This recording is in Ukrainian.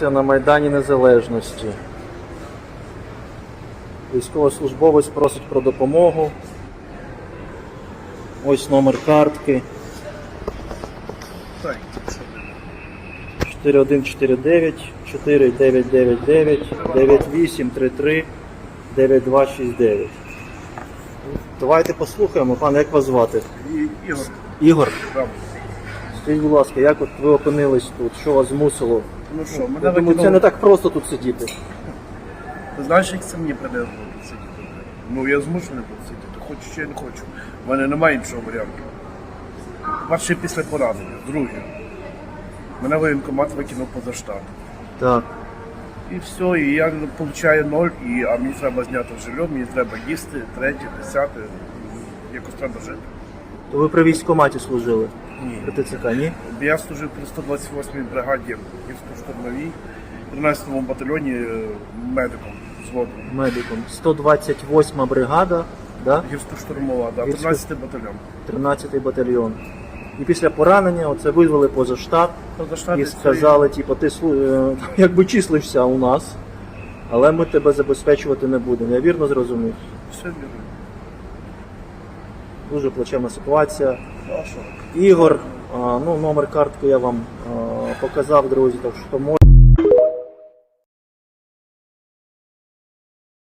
Акція на Майдані Незалежності. Військовослужбовець просить про допомогу. Ось номер картки. 4149 4999 9833 9269. Давайте послухаємо, пан, як вас звати? Ігор, Ігор, скажіть, будь ласка, як от ви опинились тут? Що вас змусило? Ну що, Я думаю, це не так просто тут сидіти. Ти знаєш, як це мені прийде голову сидіти? Ну я змушений тут сидіти, хочу чи я не хочу. У мене немає іншого варіанту. Перше після поранення, друге. Мене воєнкомат викинув поза штат. Так. І все, і я получаю ноль, і, а мені треба зняти жилье, мені треба їсти, третє, десяте. Якось треба жити. То ви при військкоматі служили? Ні. ТЦК, ні? Я служив при 128-й бригаді гірсько-штурмовій, 13-му батальйоні е, медиком взводу. Медиком. 128 бригада, да? Гірсько-штурмова, да, Гірсько- 13-й батальйон. 13-й батальйон. І після поранення оце визвали поза штат і сказали, типу, ти слу- е, якби числився у нас, але ми тебе забезпечувати не будемо. Я вірно зрозумів. Все вірно. Дуже плачевна ситуація. Ігор, ну, номер картки я вам показав, друзі, так що можна.